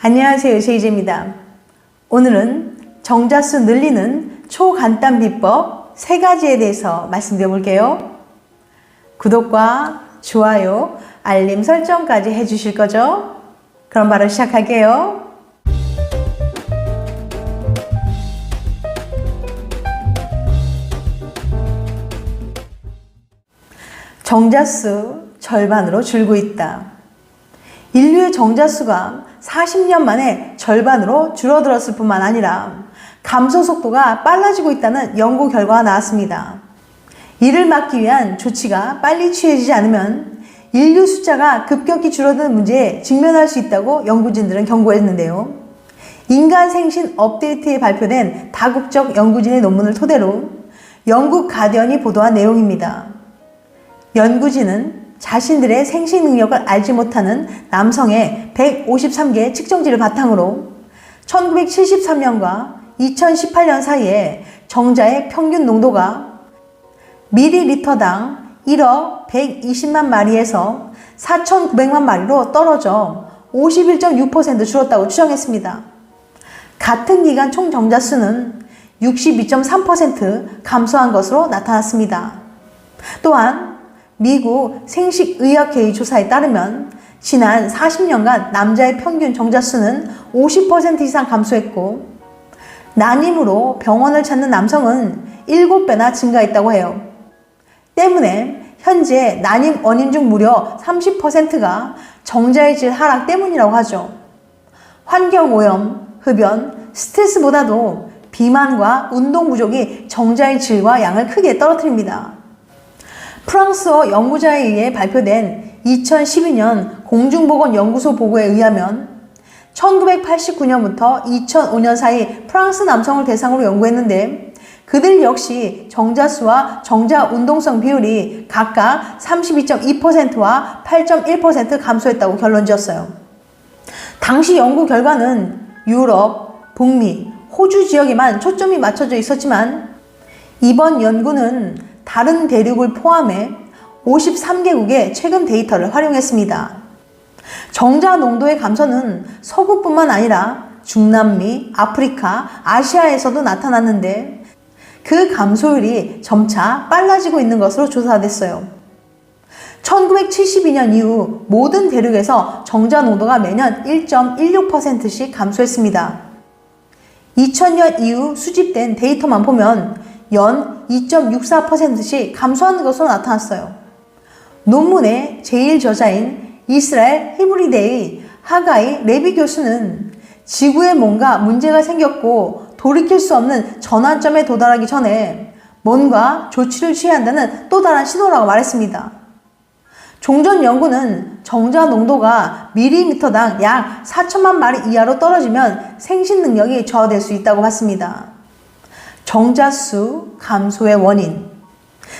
안녕하세요. 제이제입니다. 오늘은 정자수 늘리는 초간단 비법 세 가지에 대해서 말씀드려 볼게요. 구독과 좋아요, 알림 설정까지 해주실 거죠? 그럼 바로 시작할게요. 정자수 절반으로 줄고 있다. 인류의 정자수가 40년 만에 절반으로 줄어들었을 뿐만 아니라 감소 속도가 빨라지고 있다는 연구 결과가 나왔습니다. 이를 막기 위한 조치가 빨리 취해지지 않으면 인류 숫자가 급격히 줄어드는 문제에 직면할 수 있다고 연구진들은 경고했는데요. 인간 생신 업데이트에 발표된 다국적 연구진의 논문을 토대로 영국 가디언이 보도한 내용입니다. 연구진은 자신들의 생식 능력을 알지 못하는 남성의 153개 측정지를 바탕으로 1973년과 2018년 사이에 정자의 평균 농도가 미리리터당 1억 120만 마리에서 4,900만 마리로 떨어져 51.6% 줄었다고 추정했습니다. 같은 기간 총 정자 수는 62.3% 감소한 것으로 나타났습니다. 또한 미국 생식의학회의 조사에 따르면 지난 40년간 남자의 평균 정자 수는 50% 이상 감소했고 난임으로 병원을 찾는 남성은 7배나 증가했다고 해요. 때문에 현재 난임 원인 중 무려 30%가 정자의 질 하락 때문이라고 하죠. 환경 오염, 흡연, 스트레스보다도 비만과 운동 부족이 정자의 질과 양을 크게 떨어뜨립니다. 프랑스어 연구자에 의해 발표된 2012년 공중보건연구소 보고에 의하면 1989년부터 2005년 사이 프랑스 남성을 대상으로 연구했는데 그들 역시 정자수와 정자 운동성 비율이 각각 32.2%와 8.1% 감소했다고 결론 지었어요. 당시 연구 결과는 유럽, 북미, 호주 지역에만 초점이 맞춰져 있었지만 이번 연구는 다른 대륙을 포함해 53개국의 최근 데이터를 활용했습니다. 정자 농도의 감소는 서구뿐만 아니라 중남미, 아프리카, 아시아에서도 나타났는데 그 감소율이 점차 빨라지고 있는 것으로 조사됐어요. 1972년 이후 모든 대륙에서 정자 농도가 매년 1.16%씩 감소했습니다. 2000년 이후 수집된 데이터만 보면 연 2.64%씩 감소하는 것으로 나타났어요. 논문의 제일 저자인 이스라엘 히브리대의 하가이 레비 교수는 지구에 뭔가 문제가 생겼고 돌이킬 수 없는 전환점에 도달하기 전에 뭔가 조치를 취해야 한다는 또 다른 신호라고 말했습니다. 종전 연구는 정자 농도가 미리미터당 약 4천만 마리 이하로 떨어지면 생식 능력이 저하될 수 있다고 봤습니다. 정자수 감소의 원인.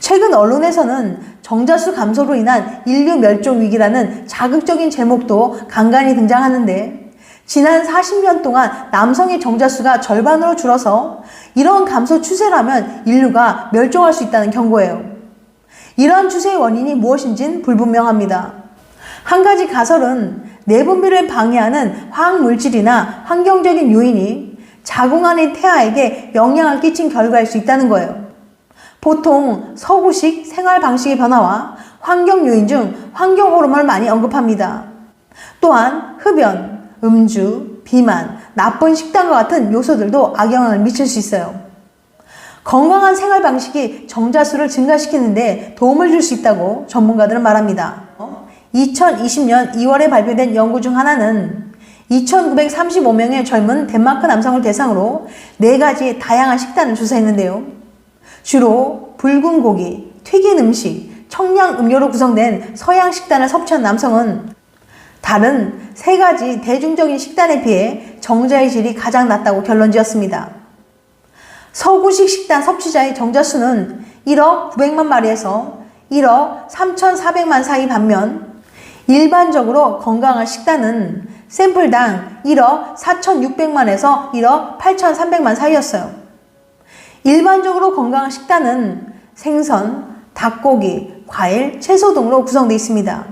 최근 언론에서는 정자수 감소로 인한 인류 멸종 위기라는 자극적인 제목도 간간히 등장하는데 지난 40년 동안 남성의 정자수가 절반으로 줄어서 이런 감소 추세라면 인류가 멸종할 수 있다는 경고예요. 이러한 추세의 원인이 무엇인진 불분명합니다. 한 가지 가설은 내분비를 방해하는 화학 물질이나 환경적인 요인이 자궁 안의 태아에게 영향을 끼친 결과일 수 있다는 거예요. 보통 서구식 생활 방식의 변화와 환경 요인 중 환경 호르몬을 많이 언급합니다. 또한 흡연, 음주, 비만, 나쁜 식단과 같은 요소들도 악영향을 미칠 수 있어요. 건강한 생활 방식이 정자수를 증가시키는데 도움을 줄 수 있다고 전문가들은 말합니다. 2020년 2월에 발표된 연구 중 하나는 2,935명의 젊은 덴마크 남성을 대상으로 네 가지 다양한 식단을 조사했는데요. 주로 붉은 고기, 튀긴 음식, 청량 음료로 구성된 서양 식단을 섭취한 남성은 다른 세 가지 대중적인 식단에 비해 정자의 질이 가장 낮다고 결론 지었습니다. 서구식 식단 섭취자의 정자 수는 1억 900만 마리에서 1억 3,400만 사이 반면 일반적으로 건강한 식단은 샘플당 1억 4,600만에서 1억 8,300만 사이였어요. 일반적으로 건강한 식단은 생선, 닭고기, 과일, 채소 등으로 구성되어 있습니다.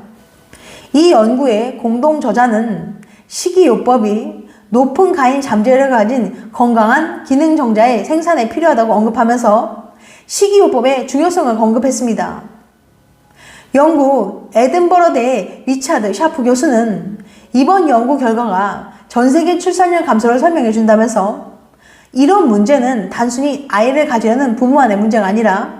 이 연구의 공동 저자는 식이요법이 높은 가인 잠재력을 가진 건강한 기능 정자의 생산에 필요하다고 언급하면서 식이요법의 중요성을 언급했습니다. 영국 에든버러 대의 리차드 샤프 교수는 이번 연구 결과가 전 세계 출산율 감소를 설명해 준다면서 이런 문제는 단순히 아이를 가지려는 부모만의 문제가 아니라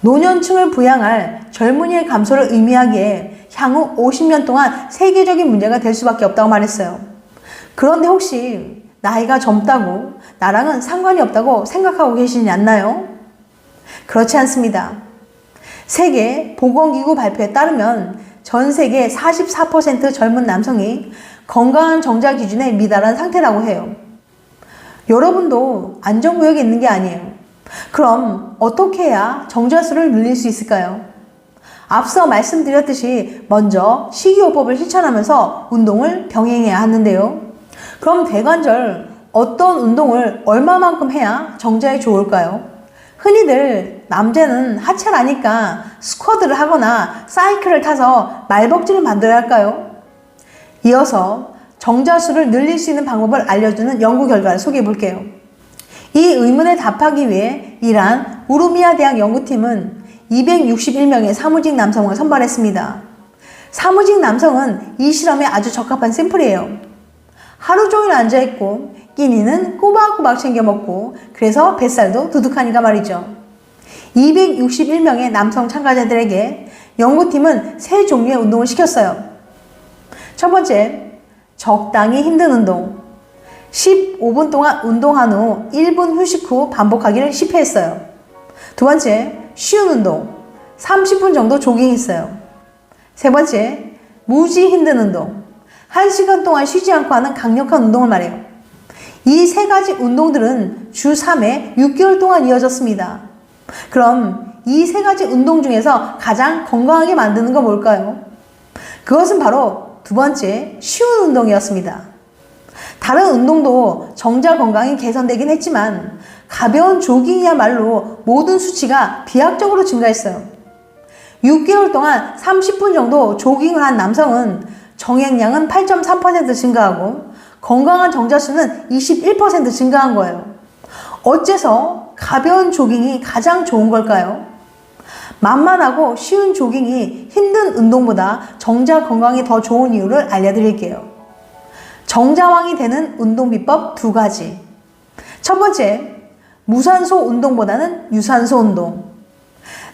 노년층을 부양할 젊은이의 감소를 의미하기에 향후 50년 동안 세계적인 문제가 될 수밖에 없다고 말했어요. 그런데 혹시 나이가 젊다고 나랑은 상관이 없다고 생각하고 계시지 않나요? 그렇지 않습니다. 세계 보건기구 발표에 따르면 전 세계 44% 젊은 남성이 건강한 정자 기준에 미달한 상태라고 해요. 여러분도 안전구역에 있는 게 아니에요. 그럼 어떻게 해야 정자수를 늘릴 수 있을까요? 앞서 말씀드렸듯이 먼저 식이요법을 실천하면서 운동을 병행해야 하는데요. 그럼 대관절 어떤 운동을 얼마만큼 해야 정자에 좋을까요? 흔히들 남자는 하체를 하니까 스쿼드를 하거나 사이클을 타서 말벅지를 만들어야 할까요? 이어서 정자수를 늘릴 수 있는 방법을 알려주는 연구 결과를 소개해 볼게요. 이 의문에 답하기 위해 이란 우루미아 대학 연구팀은 261명의 사무직 남성을 선발했습니다. 사무직 남성은 이 실험에 아주 적합한 샘플이에요. 하루 종일 앉아있고 끼니는 꼬박꼬박 챙겨 먹고 그래서 뱃살도 두둑하니까 말이죠. 261명의 남성 참가자들에게 연구팀은 세 종류의 운동을 시켰어요. 첫 번째, 적당히 힘든 운동. 15분 동안 운동한 후 1분 휴식 후 반복하기를 10회 했어요. 두 번째, 쉬운 운동. 30분 정도 조깅했어요. 세 번째, 무지 힘든 운동. 1시간 동안 쉬지 않고 하는 강력한 운동을 말해요. 이 세 가지 운동들은 주 3회 6개월 동안 이어졌습니다. 그럼 이 세 가지 운동 중에서 가장 건강하게 만드는 건 뭘까요? 그것은 바로 두 번째, 쉬운 운동이었습니다. 다른 운동도 정자 건강이 개선되긴 했지만 가벼운 조깅이야말로 모든 수치가 비약적으로 증가했어요. 6개월 동안 30분 정도 조깅을 한 남성은 정액량은 8.3% 증가하고 건강한 정자 수는 21% 증가한 거예요. 어째서 가벼운 조깅이 가장 좋은 걸까요? 만만하고 쉬운 조깅이 힘든 운동보다 정자 건강에 더 좋은 이유를 알려드릴게요. 정자왕이 되는 운동 비법 두 가지. 첫 번째, 무산소 운동보다는 유산소 운동.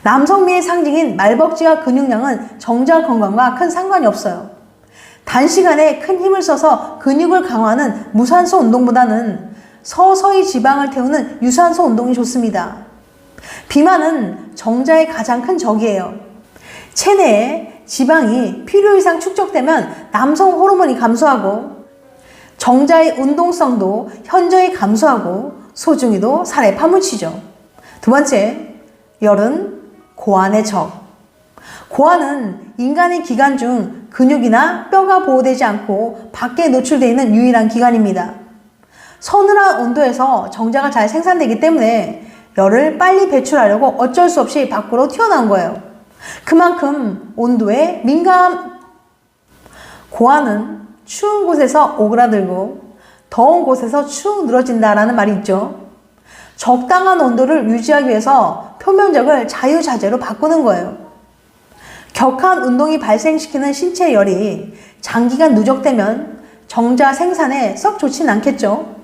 남성미의 상징인 말벅지와 근육량은 정자 건강과 큰 상관이 없어요. 단시간에 큰 힘을 써서 근육을 강화하는 무산소 운동보다는 서서히 지방을 태우는 유산소 운동이 좋습니다. 비만은 정자의 가장 큰 적이에요. 체내에 지방이 필요 이상 축적되면 남성 호르몬이 감소하고 정자의 운동성도 현저히 감소하고 소중이도 살에 파묻히죠. 두 번째, 열은 고환의 적. 고환은 인간의 기관 중 근육이나 뼈가 보호되지 않고 밖에 노출되어 있는 유일한 기관입니다. 서늘한 온도에서 정자가 잘 생산되기 때문에 열을 빨리 배출하려고 어쩔 수 없이 밖으로 튀어나온 거예요. 그만큼 온도에 민감, 고환은 추운 곳에서 오그라들고 더운 곳에서 축 늘어진다라는 말이 있죠. 적당한 온도를 유지하기 위해서 표면적을 자유자재로 바꾸는 거예요. 격한 운동이 발생시키는 신체 열이 장기간 누적되면 정자 생산에 썩 좋진 않겠죠.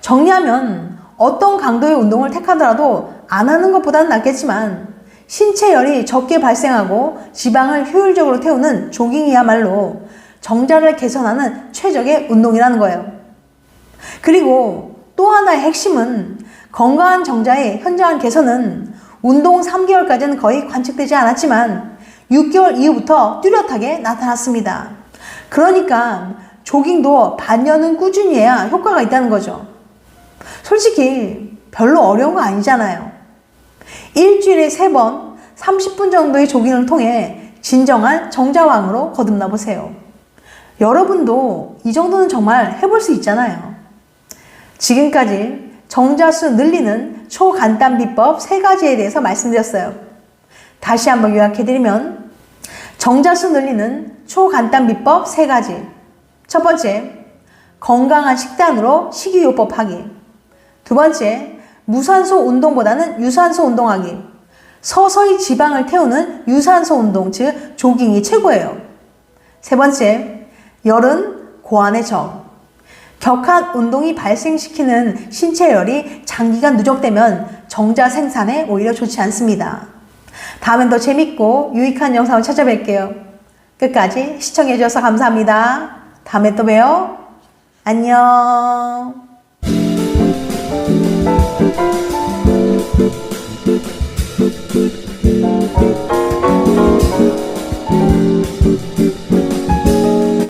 정리하면 어떤 강도의 운동을 택하더라도 안 하는 것보다는 낫겠지만 신체 열이 적게 발생하고 지방을 효율적으로 태우는 조깅이야말로 정자를 개선하는 최적의 운동이라는 거예요. 그리고 또 하나의 핵심은 건강한 정자의 현저한 개선은 운동 3개월까지는 거의 관측되지 않았지만 6개월 이후부터 뚜렷하게 나타났습니다. 그러니까 조깅도 반년은 꾸준히 해야 효과가 있다는 거죠. 솔직히 별로 어려운 거 아니잖아요. 일주일에 3번 30분 정도의 조깅을 통해 진정한 정자왕으로 거듭나 보세요. 여러분도 이 정도는 정말 해볼 수 있잖아요. 지금까지 정자수 늘리는 초간단 비법 3가지에 대해서 말씀드렸어요. 다시 한번 요약해드리면 정자수 늘리는 초간단 비법 3가지. 첫 번째, 건강한 식단으로 식이요법 하기. 두 번째, 무산소 운동보다는 유산소 운동하기. 서서히 지방을 태우는 유산소 운동, 즉 조깅이 최고예요. 세 번째, 열은 고안의 정. 격한 운동이 발생시키는 신체열이 장기간 누적되면 정자 생산에 오히려 좋지 않습니다. 다음엔 더 재밌고 유익한 영상을 찾아뵐게요. 끝까지 시청해주셔서 감사합니다. 다음에 또 봬요. 안녕. Thank